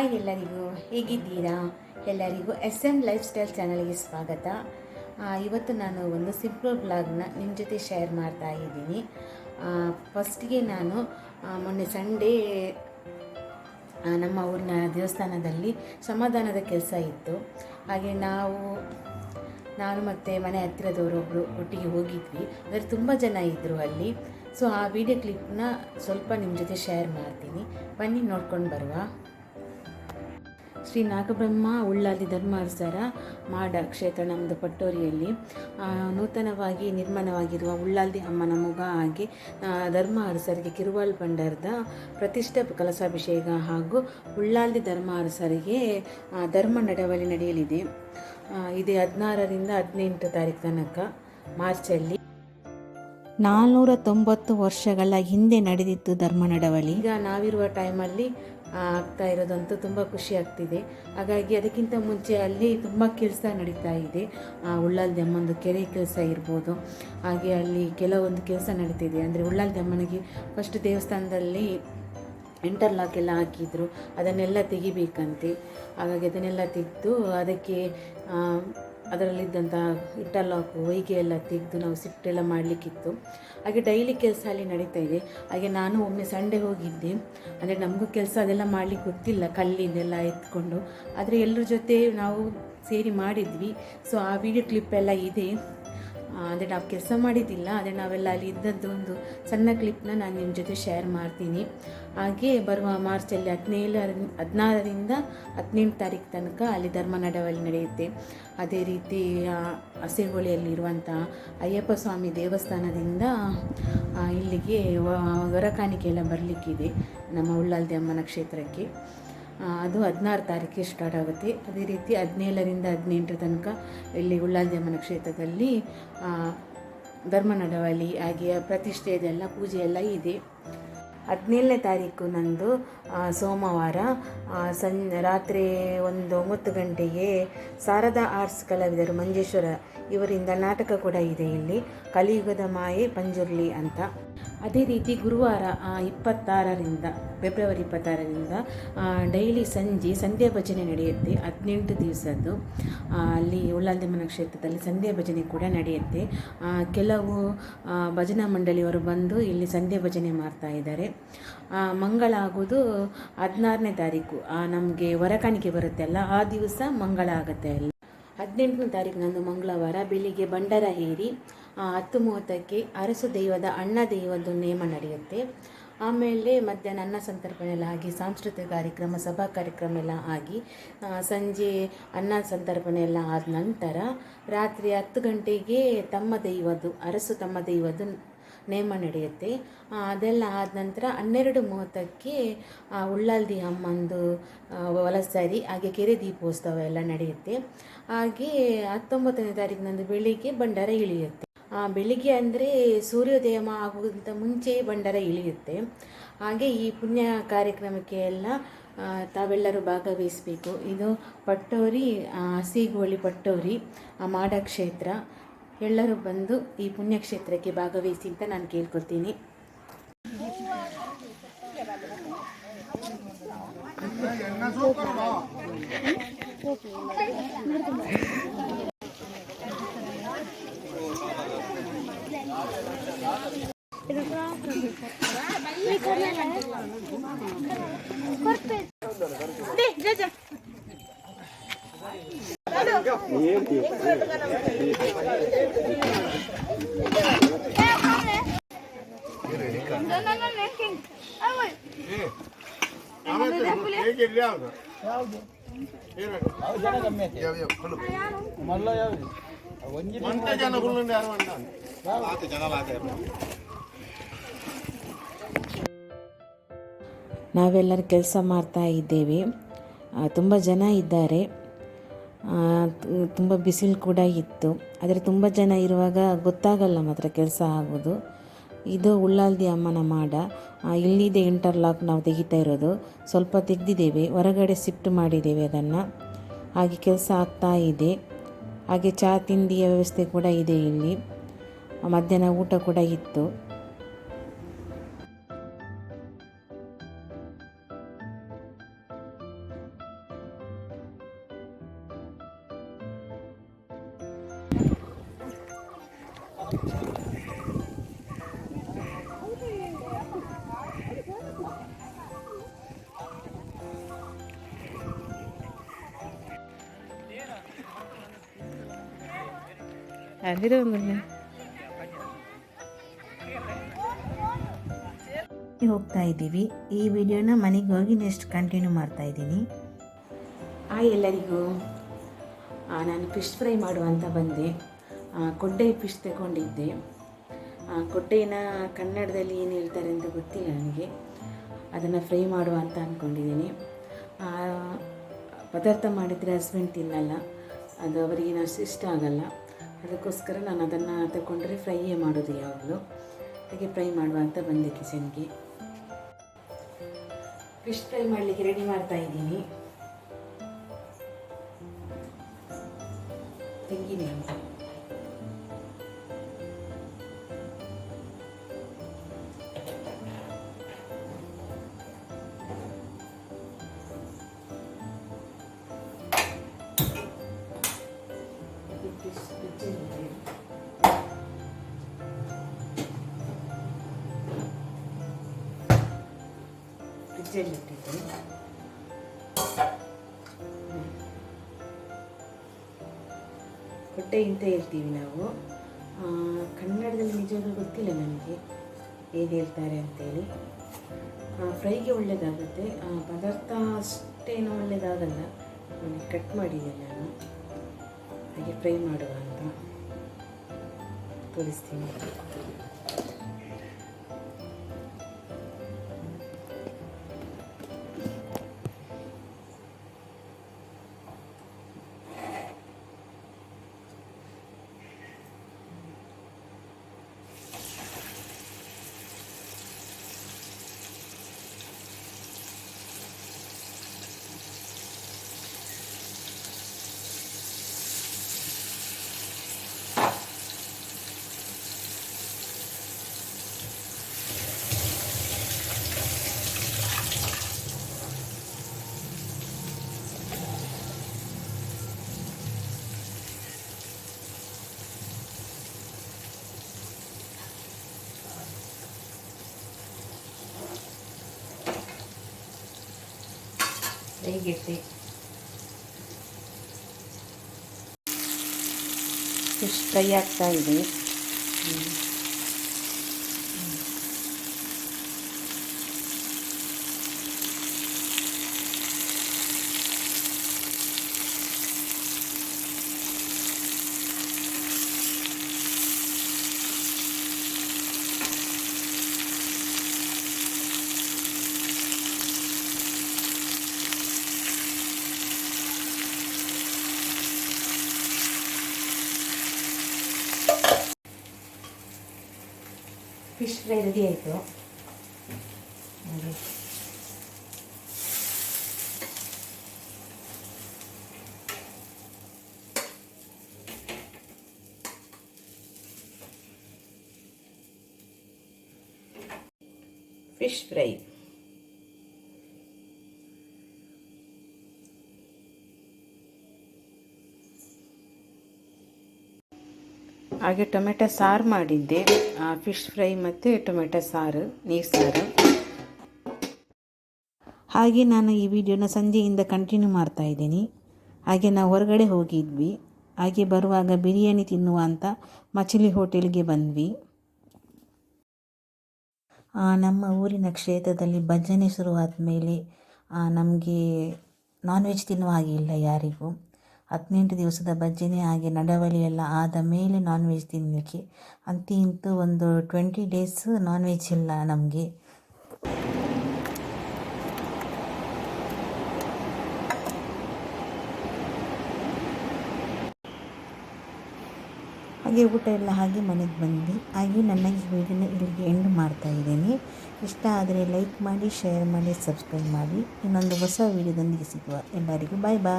Hi ಎಲ್ಲರಿಗೂ, ಹೇಗಿದ್ದೀರಾ? ಎಲ್ಲರಿಗೂ ಎಸ್ ಎಂ ಲೈಫ್ ಸ್ಟೈಲ್ ಚಾನಲ್ಗೆ ಸ್ವಾಗತ. ಇವತ್ತು ನಾನು ಒಂದು ಸಿಂಪಲ್ ಬ್ಲಾಗ್ನ ನಿಮ್ಮ ಜೊತೆ ಶೇರ್ ಮಾಡ್ತಾ ಇದ್ದೀನಿ. ಫಸ್ಟಿಗೆ ನಾನು ಮೊನ್ನೆ ಸಂಡೇ ನಮ್ಮ ಊರಿನ ದೇವಸ್ಥಾನದಲ್ಲಿ ಸಮಾಧಾನದ ಕೆಲಸ ಇತ್ತು. ಹಾಗೆ ನಾವು, ನಾನು ಮತ್ತು ಮನೆ ಹತ್ತಿರದವರೊಬ್ಬರು ಒಟ್ಟಿಗೆ ಹೋಗಿದ್ವಿ. ಅಂದರೆ ತುಂಬ ಜನ ಇದ್ದರು ಅಲ್ಲಿ. ಸೊ ಆ ವಿಡಿಯೋ ಕ್ಲಿಪ್ನ ಸ್ವಲ್ಪ ನಿಮ್ಮ ಜೊತೆ ಶೇರ್ ಮಾಡ್ತೀನಿ. ಬನ್ನಿ ನೋಡ್ಕೊಂಡು ಬರುವ. ಶ್ರೀ ನಾಗಬ್ರಹ್ಮ ಉಳ್ಳಾಲಿ ಧರ್ಮಾರ್ಸರ ಮಾಡ ಕ್ಷೇತ್ರ ನಮ್ಮದು ಪಟ್ಟೋರಿಯಲ್ಲಿ. ನೂತನವಾಗಿ ನಿರ್ಮಾಣವಾಗಿರುವ ಉಳ್ಳಾಲ್ದಿ ಅಮ್ಮನ ಮುಗ ಹಾಗೆ ಧರ್ಮ ಅರಸರಿಗೆ ಕಿರುವಾಳ್ ಭಂಡಾರದ ಪ್ರತಿಷ್ಠೆ ಕಲಸಾಭಿಷೇಕ ಹಾಗೂ ಉಳ್ಳಾಲ್ದಿ ಧರ್ಮ ಅರಸರಿಗೆ ಧರ್ಮ ನಡವಳಿ ನಡೆಯಲಿದೆ. ಇದೇ ಹದಿನಾರರಿಂದ ಹದಿನೆಂಟು ತಾರೀಕು ತನಕ ಮಾರ್ಚಲ್ಲಿ. ನಾನ್ನೂರ ತೊಂಬತ್ತು ವರ್ಷಗಳ ಹಿಂದೆ ನಡೆದಿತ್ತು ಧರ್ಮ ನಡವಳಿ. ಈಗ ನಾವಿರುವ ಟೈಮಲ್ಲಿ ಆಗ್ತಾ ಇರೋದಂತೂ ತುಂಬ ಖುಷಿ ಆಗ್ತಿದೆ. ಹಾಗಾಗಿ ಅದಕ್ಕಿಂತ ಮುಂಚೆ ಅಲ್ಲಿ ತುಂಬ ಕೆಲಸ ನಡೀತಾ ಇದೆ. ಆ, ಉಳ್ಳಾಲ್ದಿ ಅಮ್ಮಂದು ಕೆರೆ ಕೆಲಸ ಇರ್ಬೋದು. ಹಾಗೆ ಅಲ್ಲಿ ಕೆಲವೊಂದು ಕೆಲಸ ನಡೀತಿದೆ. ಅಂದರೆ ಉಳ್ಳಾಲ್ದಿ ಅಮ್ಮನಿಗೆ ಫಸ್ಟ್ ದೇವಸ್ಥಾನದಲ್ಲಿ ಇಂಟರ್ಲಾಕ್ ಎಲ್ಲ ಹಾಕಿದ್ರು. ಅದನ್ನೆಲ್ಲ ತೆಗಿಬೇಕಂತೆ. ಹಾಗಾಗಿ ಅದನ್ನೆಲ್ಲ ತೆಗೆದು ಅದಕ್ಕೆ ಅದರಲ್ಲಿದ್ದಂಥ ಹಿಟ್ಟೆಲ್ಲ ಹೊಯ್ಗೆ ಎಲ್ಲ ತೆಗೆದು ನಾವು ಸಿಟ್ಟೆಲ್ಲ ಮಾಡಲಿಕ್ಕಿತ್ತು. ಹಾಗೆ ಡೈಲಿ ಕೆಲಸ ಅಲ್ಲಿ ನಡೀತಾ ಇದೆ. ಹಾಗೆ ನಾನು ಒಮ್ಮೆ ಸಂಡೆ ಹೋಗಿದ್ದೆ. ಅಂದರೆ ನಮಗೂ ಕೆಲಸ ಅದೆಲ್ಲ ಮಾಡಲಿಕ್ಕೆ ಗೊತ್ತಿಲ್ಲ. ಕಲ್ಲಿಂದೆಲ್ಲ ಎತ್ಕೊಂಡು. ಆದರೆ ಎಲ್ಲರ ಜೊತೆ ನಾವು ಸೇರಿ ಮಾಡಿದ್ವಿ. ಸೊ ಆ ವಿಡಿಯೋ ಕ್ಲಿಪ್ ಎಲ್ಲ ಇದೆ. ಅಂದರೆ ನಾವು ಕೆಲಸ ಮಾಡಿದ್ದಿಲ್ಲ, ಆದರೆ ನಾವೆಲ್ಲ ಅಲ್ಲಿ ಇದ್ದದ್ದು ಒಂದು ಸಣ್ಣ ಕ್ಲಿಪ್ನ ನಾನು ನಿಮ್ಮ ಜೊತೆ ಶೇರ್ ಮಾಡ್ತೀನಿ. ಹಾಗೆ ಬರುವ ಮಾರ್ಚಲ್ಲಿ ಹದಿನೇಳರ ಹದಿನಾರರಿಂದ ಹದಿನೆಂಟು ತಾರೀಕು ತನಕ ಅಲ್ಲಿ ಧರ್ಮ ನಡವಳಿ ನಡೆಯುತ್ತೆ. ಅದೇ ರೀತಿ ಹಸೆಹೊಳೆಯಲ್ಲಿರುವಂಥ ಅಯ್ಯಪ್ಪ ಸ್ವಾಮಿ ದೇವಸ್ಥಾನದಿಂದ ಇಲ್ಲಿಗೆ ವರಕಾಣಿಕೆ ಎಲ್ಲ ಬರಲಿಕ್ಕಿದೆ ನಮ್ಮ ಉಳ್ಳಾಲ್ದಿ ಅಮ್ಮನ ಕ್ಷೇತ್ರಕ್ಕೆ. ಅದು ಹದಿನಾರು ತಾರೀಕಿಗೆ ಸ್ಟಾರ್ಟ್ ಆಗುತ್ತೆ. ಅದೇ ರೀತಿ ಹದಿನೇಳರಿಂದ ಹದಿನೆಂಟರ ತನಕ ಇಲ್ಲಿ ಉಳ್ಳಾಲ್ದೇಮನ ಕ್ಷೇತ್ರದಲ್ಲಿ ಧರ್ಮ ನಡವಳಿ ಹಾಗೆ ಪ್ರತಿಷ್ಠೆ ಇದೆಲ್ಲ ಪೂಜೆ ಎಲ್ಲ ಇದೆ. ಹದಿನೇಳನೇ ತಾರೀಕು ನಂದು ಸೋಮವಾರ ಸಂ, ರಾತ್ರಿ ಒಂದು ಒಂಬತ್ತು ಗಂಟೆಗೆ ಶಾರದಾ ಆರ್ಟ್ಸ್ ಕಲಾವಿದರು ಮಂಜೇಶ್ವರ ಇವರಿಂದ ನಾಟಕ ಕೂಡ ಇದೆ ಇಲ್ಲಿ. ಕಲಿಯುಗದ ಮಾಯೆ, ಪಂಜುರ್ಲಿ ಅಂತ. ಅದೇ ರೀತಿ ಗುರುವಾರ ಇಪ್ಪತ್ತಾರರಿಂದ, ಫೆಬ್ರವರಿ ಇಪ್ಪತ್ತಾರರಿಂದ ಡೈಲಿ ಸಂಜೆ ಸಂಧ್ಯಾ ಭಜನೆ ನಡೆಯುತ್ತೆ. ಹದಿನೆಂಟು ದಿವಸದ್ದು. ಅಲ್ಲಿ ಉಳ್ಳಾಲ್ದಮ್ಮನ ಕ್ಷೇತ್ರದಲ್ಲಿ ಸಂಧ್ಯಾ ಭಜನೆ ಕೂಡ ನಡೆಯುತ್ತೆ. ಕೆಲವು ಭಜನಾ ಮಂಡಳಿಯವರು ಬಂದು ಇಲ್ಲಿ ಸಂಧ್ಯಾ ಭಜನೆ ಮಾಡ್ತಾ ಇದ್ದಾರೆ. ಮಂಗಳ ಆಗೋದು ಹದಿನಾರನೇ ತಾರೀಕು. ನಮಗೆ ಹೊರಕಾಣಿಕೆ ಬರುತ್ತೆ ಅಲ್ಲ, ಆ ದಿವಸ ಮಂಗಳ ಆಗುತ್ತೆ ಅಲ್ಲಿ. ಹದಿನೆಂಟನೇ ತಾರೀಕು ನಂದು ಮಂಗಳವಾರ, ಬೆಳಿಗ್ಗೆ ಬಂಡರ ಹೇರಿ ಹತ್ತು ಮೂವತ್ತಕ್ಕೆ ಅರಸು ದೈವದ ಅಣ್ಣ ದೈವದ್ದು ನೇಮ ನಡೆಯುತ್ತೆ. ಆಮೇಲೆ ಮಧ್ಯಾಹ್ನ ಅನ್ನ ಸಂತರ್ಪಣೆ ಎಲ್ಲ ಆಗಿ ಸಾಂಸ್ಕೃತಿಕ ಕಾರ್ಯಕ್ರಮ ಸಭಾ ಕಾರ್ಯಕ್ರಮ ಎಲ್ಲ ಆಗಿ ಸಂಜೆ ಅನ್ನ ಸಂತರ್ಪಣೆ ಎಲ್ಲ ಆದ ನಂತರ ರಾತ್ರಿ ಹತ್ತು ಗಂಟೆಗೆ ತಮ್ಮ ದೈವದ್ದು ಅರಸು ತಮ್ಮ ದೈವದ್ದು ನೇಮ ನಡೆಯುತ್ತೆ. ಅದೆಲ್ಲ ಆದ ನಂತರ ಹನ್ನೆರಡು ಮೂವತ್ತಕ್ಕೆ ಉಳ್ಳಾಲ್ದಿ ಅಮ್ಮಂದು ಆ, ವಲಸರಿ ಹಾಗೆ ಕೆರೆ ದೀಪೋತ್ಸವ ಎಲ್ಲ ನಡೆಯುತ್ತೆ. ಹಾಗೆ ಹತ್ತೊಂಬತ್ತನೇ ತಾರೀಕಿನಂದು ಬೆಳಿಗ್ಗೆ ಭಂಡಾರ ಇಳಿಯುತ್ತೆ. ಬೆಳಿಗ್ಗೆ ಅಂದರೆ ಸೂರ್ಯೋದಯ ಆಗುವುದಕ್ಕಿಂತ ಮುಂಚೆ ಭಂಡಾರ ಇಳಿಯುತ್ತೆ. ಹಾಗೆ ಈ ಪುಣ್ಯ ಕಾರ್ಯಕ್ರಮಕ್ಕೆ ಎಲ್ಲ ತಾವೆಲ್ಲರೂ ಭಾಗವಹಿಸಬೇಕು. ಇದು ಪಟ್ಟೋರಿ ಸೀಗೋಳಿ ಪಟ್ಟೋರಿ ಮಾಡ ಕ್ಷೇತ್ರ. ಎಲ್ಲರೂ ಬಂದು ಈ ಪುಣ್ಯಕ್ಷೇತ್ರಕ್ಕೆ ಭಾಗವಹಿಸಿ ಅಂತ ನಾನು ಮಲ್ಲ ಯಾವ್ದು ನಾವೆಲ್ಲರೂ ಕೆಲಸ ಮಾಡ್ತಾ ಇದ್ದೇವೆ. ತುಂಬ ಜನ ಇದ್ದಾರೆ. ತುಂಬ ಬಿಸಿಲು ಕೂಡ ಇತ್ತು. ಆದರೆ ತುಂಬ ಜನ ಇರುವಾಗ ಗೊತ್ತಾಗಲ್ಲ ಮಾತ್ರ ಕೆಲಸ ಆಗೋದು. ಇದು ಉಳ್ಳಾಲ್ದಿ ಅಮ್ಮನ ಮಾಡ. ಇಲ್ಲಿದೆ ಇಂಟರ್ಲಾಕ್ ನಾವು ತೆಗಿತಾ ಇರೋದು. ಸ್ವಲ್ಪ ತೆಗೆದಿದ್ದೇವೆ. ಹೊರಗಡೆ ಶಿಫ್ಟ್ ಮಾಡಿದ್ದೇವೆ ಅದನ್ನು. ಹಾಗೆ ಕೆಲಸ ಆಗ್ತಾ ಇದೆ. ಹಾಗೆ ಚಹಾ ತಿಂಡಿಯ ವ್ಯವಸ್ಥೆ ಕೂಡ ಇದೆ ಇಲ್ಲಿ. ಮಧ್ಯಾಹ್ನ ಊಟ ಕೂಡ ಇತ್ತು. Hadi ಹೋಗ್ತಾ ಇದ್ದೀವಿ. ಈ ವಿಡಿಯೋನ ಮನೆಗೆ ಹೋಗಿ ನೆಕ್ಸ್ಟ್ ಕಂಟಿನ್ಯೂ ಮಾಡ್ತಾ ಇದ್ದೀನಿ. ಹಾಯ್ ಎಲ್ಲರಿಗೂ. ನಾನು ಫಿಶ್ ಫ್ರೈ ಮಾಡುವಂತ ಬಂದೆ. ಕೊಡ್ಡೆ ಫಿಶ್ ತಗೊಂಡಿದ್ದೆ. ಕೊಡ್ಡೆನ ಕನ್ನಡದಲ್ಲಿ ಏನು ಹೇಳ್ತಾರೆ ಅಂತ ಗೊತ್ತಿಲ್ಲ ನನಗೆ. ಅದನ್ನು ಫ್ರೈ ಮಾಡುವ ಅಂತ ಅಂದ್ಕೊಂಡಿದ್ದೀನಿ ಪದಾರ್ಥ ಮಾಡಿದರೆ ಹಸ್ಬೆಂಡ್ ತಿನ್ನಲ್ಲ. ಅದು ಅವರಿಗೆ ಇಷ್ಟ ಆಗಲ್ಲ. ಅದಕ್ಕೋಸ್ಕರ ನಾನು ಅದನ್ನು ತಗೊಂಡ್ರೆ ಫ್ರೈಯೇ ಮಾಡೋದು ಯಾವಾಗಲೂ. ಹಾಗೆ ಫ್ರೈ ಮಾಡುವ ಅಂತ ಬಂದೆ ಕಿಚನ್ಗೆ. ಫಿಶ್ ಫ್ರೈ ಮಾಡಲಿಕ್ಕೆ ರೆಡಿ ಮಾಡ್ತಾ ಇದ್ದೀನಿ. ತೆಂಗಿನೆಣ್ಣೆ ಫ್ರಿಜ್ಜಲ್ಲಿ ಇಟ್ಟಿದ್ದೀನಿ ಹೊಟ್ಟೆ ಅಂತ ಹೇಳ್ತೀವಿ ನಾವು. ಕನ್ನಡದಲ್ಲಿ ನಿಜವಾಗ್ಲೂ ಗೊತ್ತಿಲ್ಲ ನನಗೆ ಹೇಗೆ ಹೇಳ್ತಾರೆ ಅಂತೇಳಿ. ಫ್ರೈಗೆ ಒಳ್ಳೆಯದಾಗುತ್ತೆ ಪದಾರ್ಥ ಅಷ್ಟೇನು ಒಳ್ಳೆಯದಾಗಲ್ಲ ಕಟ್ ಮಾಡಿದೆ ನಾನು. ಹಾಗೆ ಫ್ರೈ ಮಾಡುವ ಅಂತ ತೋರಿಸ್ತೀನಿ. ಹೇಗೆಟ್ಟೆ ಫಿಶ್ ಫ್ರೈ ಆಗ್ತಾ ಇದೆ? ಫಿಶ್ ಫ್ರೈ ರೆಡಿ ಆಯಿತು ಫಿಶ್ ಫ್ರೈ ಹಾಗೆ ಟೊಮೆಟೊ ಸಾರು ಮಾಡಿದ್ದೆ. ಫಿಶ್ ಫ್ರೈ ಮತ್ತು ಟೊಮೆಟೊ ಸಾರು, ನೀರು ಸಾರು. ಹಾಗೆ ನಾನು ಈ ವಿಡಿಯೋನ ಸಂಜೆಯಿಂದ ಕಂಟಿನ್ಯೂ ಮಾಡ್ತಾ ಇದ್ದೀನಿ. ಹಾಗೆ ನಾವು ಹೊರಗಡೆ ಹೋಗಿದ್ವಿ. ಹಾಗೆ ಬರುವಾಗ ಬಿರಿಯಾನಿ ತಿನ್ನುವ ಅಂತ ಮಚಲಿ ಹೋಟೆಲ್ಗೆ ಬಂದ್ವಿ. ನಮ್ಮ ಊರಿನ ಕ್ಷೇತ್ರದಲ್ಲಿ ಭಜನೆ ಶುರುವಾದ ಮೇಲೆ ನಮಗೆ ನಾನ್ ವೆಜ್ ತಿನ್ನುವ ಹಾಗೆ ಇಲ್ಲ ಯಾರಿಗೂ. ಹದಿನೆಂಟು ದಿವಸದ ಭಜನೆ ಹಾಗೆ ನಡವಳಿ ಎಲ್ಲ ಆದ ಮೇಲೆ ನಾನ್ ವೆಜ್ ತಿನ್ನಲಿಕ್ಕೆ ಅಂತೂ ಇಂತೂ ಒಂದು ಟ್ವೆಂಟಿ ಡೇಸ್ ನಾನ್ ವೆಜ್ ಇಲ್ಲ ನಮಗೆ. ಹಾಗೆ ಊಟ ಎಲ್ಲ ಹಾಗೆ ಮನೆಗೆ ಬಂದ್ವಿ. ಹಾಗೆ ನನ್ನ ಈ ವಿಡಿಯೋನ ಇಲ್ಲಿಗೆ ಎಂಡ್ ಮಾಡ್ತಾ ಇದ್ದೀನಿ. ಇಷ್ಟ ಆದರೆ ಲೈಕ್ ಮಾಡಿ ಶೇರ್ ಮಾಡಿ ಸಬ್ಸ್ಕ್ರೈಬ್ ಮಾಡಿ. ಇನ್ನೊಂದು ಹೊಸ ವಿಡಿಯೋದೊಂದಿಗೆ ಸಿಗುವ. ಎಲ್ಲರಿಗೂ ಬಾಯ್ ಬಾಯ್